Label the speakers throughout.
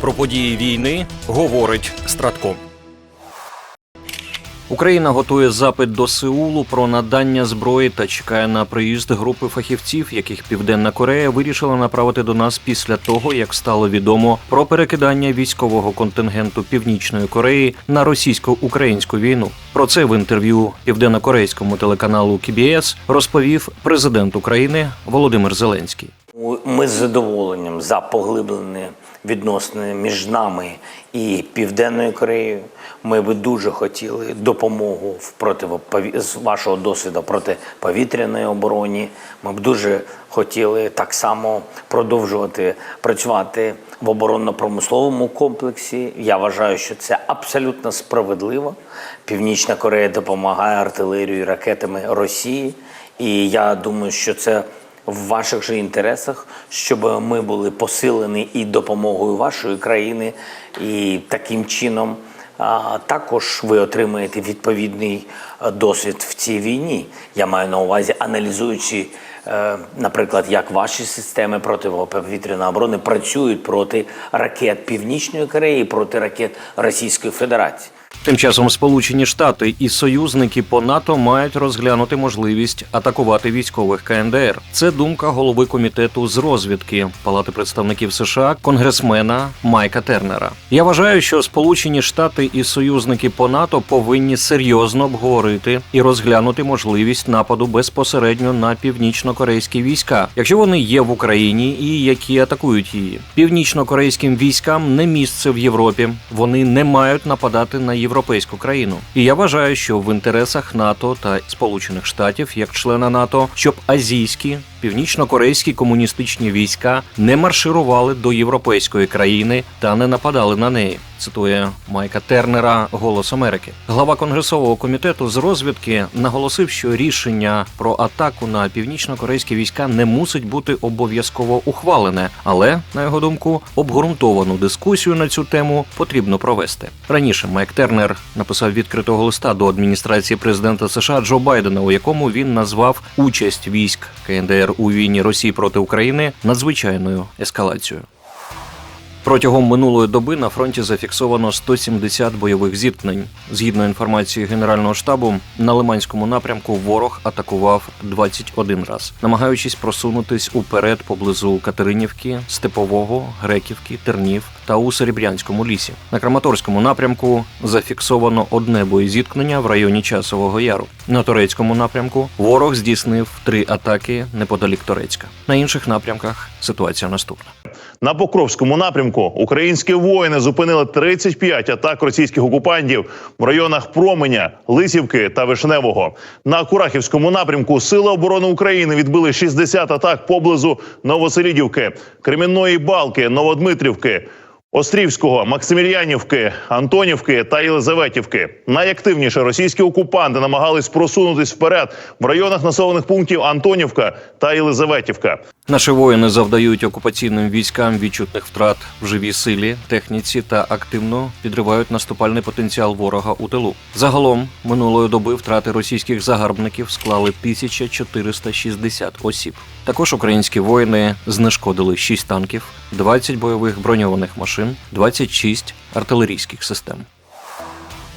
Speaker 1: Про події війни говорить Стратком. Україна готує запит до Сеулу про надання зброї та чекає на приїзд групи фахівців, яких Південна Корея вирішила направити до нас після того, як стало відомо про перекидання військового контингенту Північної Кореї на російсько-українську війну. Про це в інтерв'ю південно-корейському телеканалу KBS розповів президент України Володимир Зеленський.
Speaker 2: Ми з задоволенням за поглиблені відносини між нами і Південною Кореєю. Ми би дуже хотіли допомогу в протипові... з вашого досвіду протиповітряної обороні. Ми б дуже хотіли так само продовжувати працювати в оборонно-промисловому комплексі. Я вважаю, що це абсолютно справедливо. Північна Корея допомагає артилерією і ракетами Росії, і я думаю, що це в ваших же інтересах, щоб ми були посилені і допомогою вашої країни, і таким чином також ви отримаєте відповідний досвід в цій війні. Я маю на увазі, аналізуючи, е, наприклад, як ваші системи протиповітряної оборони працюють проти ракет Північної Кореї, проти ракет Російської Федерації.
Speaker 1: Тим часом Сполучені Штати і союзники по НАТО мають розглянути можливість атакувати військових КНДР. Це думка голови комітету з розвідки Палати представників США, конгресмена Майка Тернера. Я вважаю, що Сполучені Штати і союзники по НАТО повинні серйозно обговорити і розглянути можливість нападу безпосередньо на північно-корейські війська, якщо вони є в Україні і які атакують її. Північно-корейським військам не місце в Європі. Вони не мають нападати на європейську країну. І я вважаю, що в інтересах НАТО та Сполучених Штатів, як члена НАТО, щоб азійські північно-корейські комуністичні війська не марширували до європейської країни та не нападали на неї. Цитує Майка Тернера Голос Америки. Глава конгресового комітету з розвідки наголосив, що рішення про атаку на північно-корейські війська не мусить бути обов'язково ухвалене, але на його думку обґрунтовану дискусію на цю тему потрібно провести. Раніше Майк Тернер написав відкритого листа до адміністрації президента США Джо Байдена, у якому він назвав участь військ КНДР у війні Росії проти України надзвичайною ескалацією. Протягом минулої доби на фронті зафіксовано 170 бойових зіткнень. Згідно інформації Генерального штабу, на Лиманському напрямку ворог атакував 21 раз, намагаючись просунутись уперед поблизу Катеринівки, Степового, Греківки, Тернів та у Серебрянському лісі. На Краматорському напрямку зафіксовано одне боєзіткнення в районі Часового Яру. На турецькому напрямку ворог здійснив три атаки неподалік Турецька. На інших напрямках ситуація наступна.
Speaker 3: На Покровському напрямку українські воїни зупинили 35 атак російських окупантів в районах Променя, Лисівки та Вишневого. На Курахівському напрямку Сили оборони України відбили 60 атак поблизу Новоселідівки, Кремінної Балки, Новодмитрівки. Острівського, Максимільянівки, Антонівки та Єлизаветівки найактивніше російські окупанти намагались просунутись вперед в районах населених пунктів Антонівка та Єлизаветівка.
Speaker 1: Наші воїни завдають окупаційним військам відчутних втрат в живій силі, техніці та активно підривають наступальний потенціал ворога у тилу. Загалом минулої доби втрати російських загарбників склали 1460 осіб. Також українські воїни знешкодили 6 танків, 20 бойових броньованих машин, 26 артилерійських систем.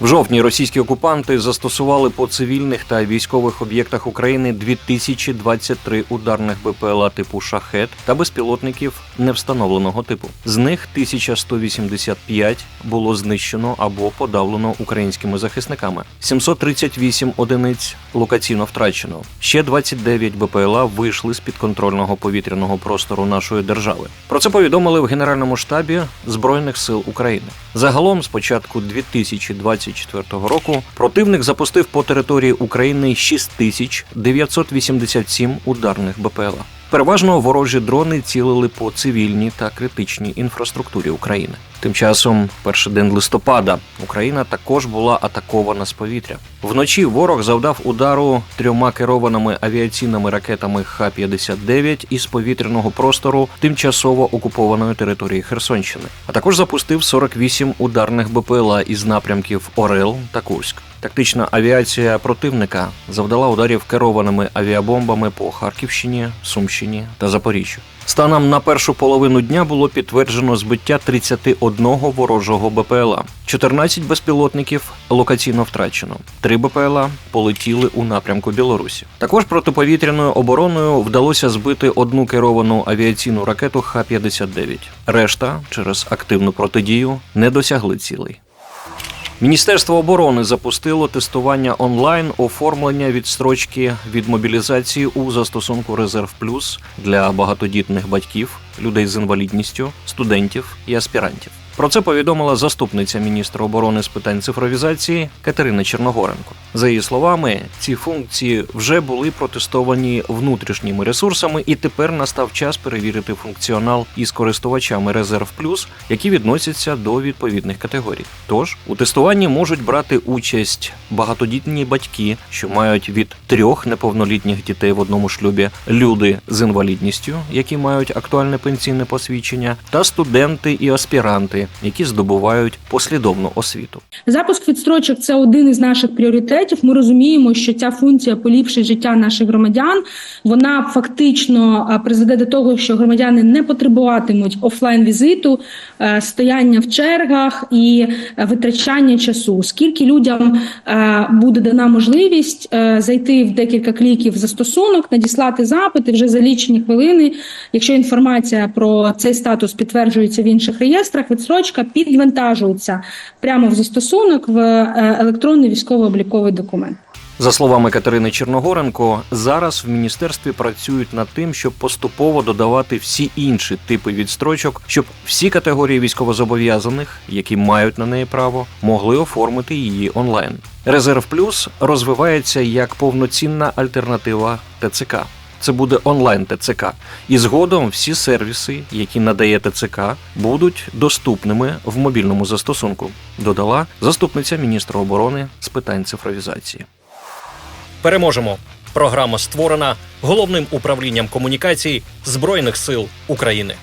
Speaker 1: В жовтні російські окупанти застосували по цивільних та військових об'єктах України 2023 ударних БПЛА типу шахет та безпілотників невстановленого типу. З них 1185 було знищено або подавлено українськими захисниками. 738 одиниць локаційно втрачено. Ще 29 БПЛА вийшли з підконтрольного повітряного простору нашої держави. Про це повідомили в Генеральному штабі Збройних сил України. Загалом, з початку 2024 року, противник запустив по території України 6987 ударних БПЛА. Переважно ворожі дрони цілили по цивільній та критичній інфраструктурі України. Тим часом, перший день листопада, Україна також була атакована з повітря. Вночі ворог завдав удару трьома керованими авіаційними ракетами Х-59 із повітряного простору тимчасово окупованої території Херсонщини, а також запустив 48 ударних БПЛА із напрямків Орел та Курськ. Тактична авіація противника завдала ударів керованими авіабомбами по Харківщині, Сумщині та Запоріжжю. Станом на першу половину дня було підтверджено збиття 31 ворожого БПЛА. 14 безпілотників локаційно втрачено. Три БПЛА полетіли у напрямку Білорусі. Також протиповітряною обороною вдалося збити одну керовану авіаційну ракету Х-59. Решта через активну протидію не досягли цілей. Міністерство оборони запустило тестування онлайн оформлення відстрочки від мобілізації у застосунку Резерв Плюс для багатодітних батьків, людей з інвалідністю, студентів і аспірантів. Про це повідомила заступниця міністра оборони з питань цифровізації Катерина Черногоренко. За її словами, ці функції вже були протестовані внутрішніми ресурсами, і тепер настав час перевірити функціонал із користувачами Резерв Плюс, які відносяться до відповідних категорій. Тож у тестуванні можуть брати участь багатодітні батьки, що мають від трьох неповнолітніх дітей в одному шлюбі, люди з інвалідністю, які мають актуальне пенсійне посвідчення, та студенти і аспіранти, які здобувають послідовну освіту.
Speaker 4: Запуск відстрочок це один із наших пріоритетів. Ми розуміємо, що ця функція поліпшить життя наших громадян. Вона фактично призведе до того, що громадяни не потребуватимуть офлайн візиту, е, стояння в чергах і е, витрачання часу. Скільки людям е, буде дана можливість е, зайти в декілька кліків в застосунок, надіслати запити вже за лічені хвилини. Якщо інформація про цей статус підтверджується в інших реєстрах, відстрочка підвантажується прямо в застосунок в е, електронний військово-обліковий документ.
Speaker 1: За словами Катерини Черногоренко, зараз в міністерстві працюють над тим, щоб поступово додавати всі інші типи відстрочок, щоб всі категорії військовозобов'язаних, які мають на неї право, могли оформити її онлайн. Резерв Плюс розвивається як повноцінна альтернатива ТЦК. Це буде онлайн ТЦК, і згодом всі сервіси, які надає ТЦК, будуть доступними в мобільному застосунку. Додала заступниця міністра оборони з питань цифровізації. Переможемо. Програма створена головним управлінням комунікацій Збройних сил України.